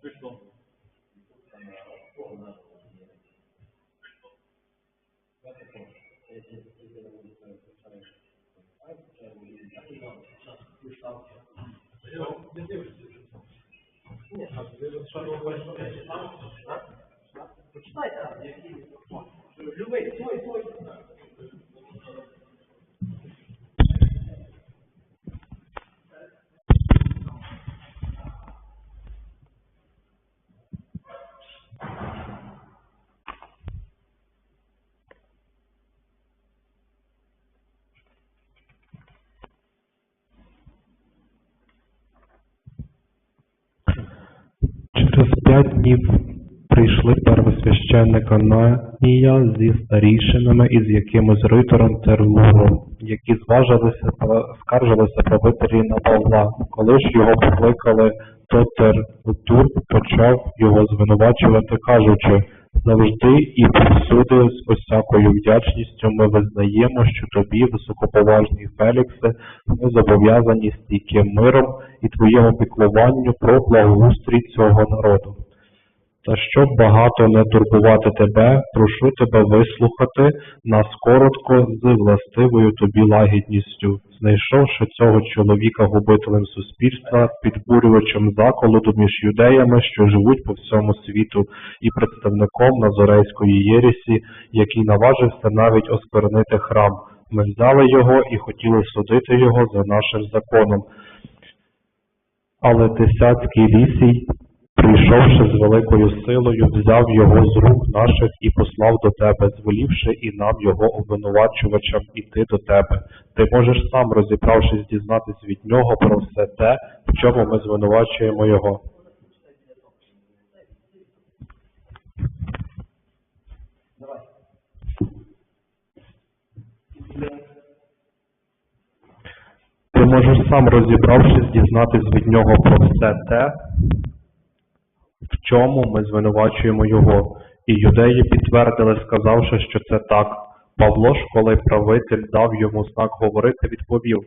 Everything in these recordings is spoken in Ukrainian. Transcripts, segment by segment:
Пришло. Пришло. Через п'ять днів прийшли первосвященик Нанія зі старійшинами і з якимось ритором Терлуром, які зважилися скаржилися правителі на Павла. Коли ж його покликали, то Тертур почав його звинувачувати, кажучи, завжди і повсюди з усякою вдячністю ми визнаємо, що тобі, високоповажний Феліксе, ми зобов'язані стійким миром і твоєму піклуванню про благоустрій цього народу. Та щоб багато не турбувати тебе, прошу тебе вислухати нас коротко з властивою тобі лагідністю, знайшовши цього чоловіка губителем суспільства, підбурювачем заколоту між юдеями, що живуть по всьому світу, і представником Назорейської єресі, який наважився навіть осквернити храм. Ми взяли його і хотіли судити його за нашим законом. Але Тисяцький лісій, прийшовши з великою силою, взяв його з рук наших і послав до тебе, звелівши і нам його обвинувачувачам іти до тебе. Ти можеш сам, розібравшись, дізнатись від нього про все те, в чому ми звинувачуємо його. Ти можеш сам, розібравшись, дізнатись від нього про все те, чому ми звинувачуємо його. І юдеї підтвердили, сказавши, що це так. Павло ж, коли правитель дав йому знак говорити, відповів,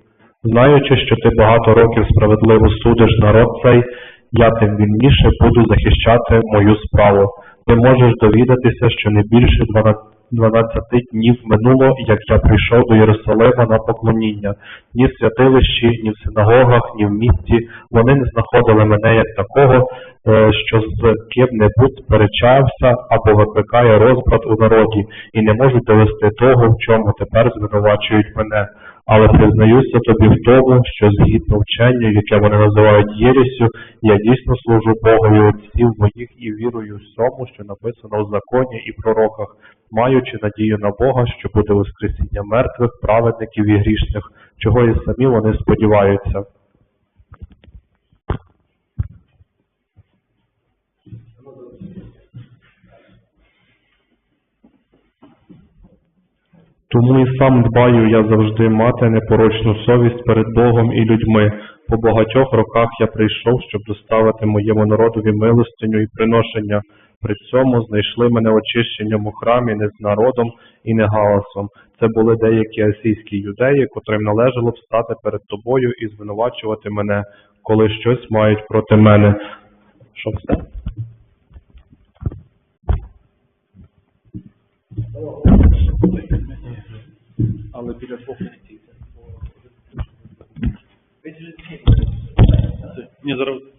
знаючи, що ти багато років справедливо судиш народ цей, я тим вільніше буду захищати мою справу. Ти можеш довідатися, що не більше 12 12 днів минуло, як я прийшов до Єрусалима на поклоніння. Ні в святилищі, ні в синагогах, ні в місті вони не знаходили мене як такого, е, що з ким-небудь сперечався або викликає розбрат у народі, і не можуть довести того, в чому тепер звинувачують мене. Але признаюся тобі в тому, що згідно вчення, яке вони називають єресю, я дійсно служу Богові отців моїх і вірую всьому, що написано в законі і пророках, маючи надію на Бога, що буде воскресіння мертвих, праведників і грішних, чого і самі вони сподіваються. Тому і сам дбаю я завжди мати непорочну совість перед Богом і людьми. По багатьох роках я прийшов, щоб доставити моєму народові милостиню і приношення. При цьому знайшли мене очищенням у храмі не з народом і не галасом. Це були деякі асійські юдеї, котрим належало встати перед тобою і звинувачувати мене, коли щось мають проти мене. Що все? Але біля двох зараз.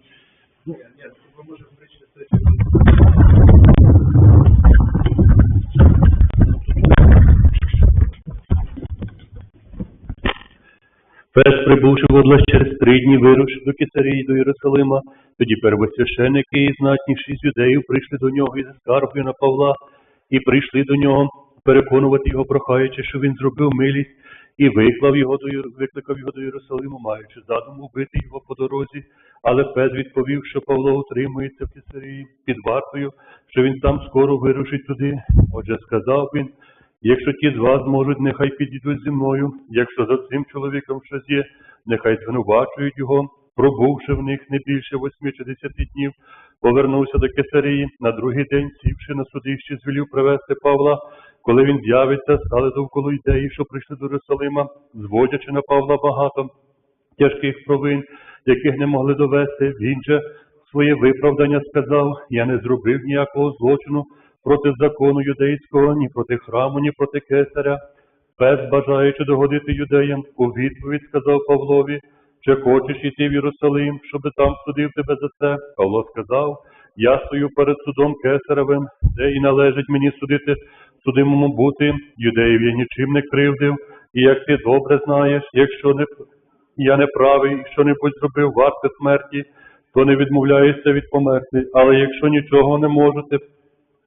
Прибувши в область через три дні, вирушив до Кесарії до Єрусалима. Тоді первосвященники і знатніші з юдеїв прийшли до нього із скаргою на Павла, і прийшли до нього переконувати його, прохаючи, що він зробив милість, і виклав його до викликав його до Єрусалиму, маючи задуму вбити його по дорозі. Але Пес відповів, що Павло утримується в Кесарії під вартою, що він там скоро вирушить туди. Отже, сказав він, якщо ті з вас можуть, нехай підійдуть зі мною, якщо за цим чоловіком щось є, нехай звинувачують його, пробувши в них не більше восьми чи десяти днів, повернувся до Кесарії. На другий день, сівши на судище, звелів привезти Павла. Коли він з'явиться, стали довкола ідеї, що прийшли до Єрусалима, зводячи на Павла багато тяжких провин, яких не могли довести. Він же своє виправдання сказав: Я не зробив ніякого злочину проти закону юдейського, ні проти храму, ні проти кесаря. Пес, бажаючи догодити юдеям, у відповідь сказав Павлові, чи хочеш іти в Єрусалим, щоби там судив тебе за це? Павло сказав, я стою перед судом кесаревим, де і належить мені судити, судимому бути. Юдеїв я нічим не кривдив, і як ти добре знаєш, якщо не я не правий, і що-небудь зробив варте смерті, то не відмовляюся від померти. Але якщо нічого не можете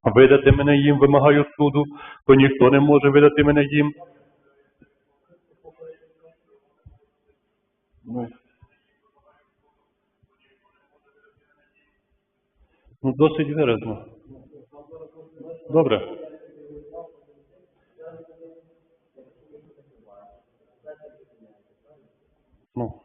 видати мене їм, вимагаю суду, то ніхто не може видати мене їм. Ну, ну досить виразно. Добре. Ну.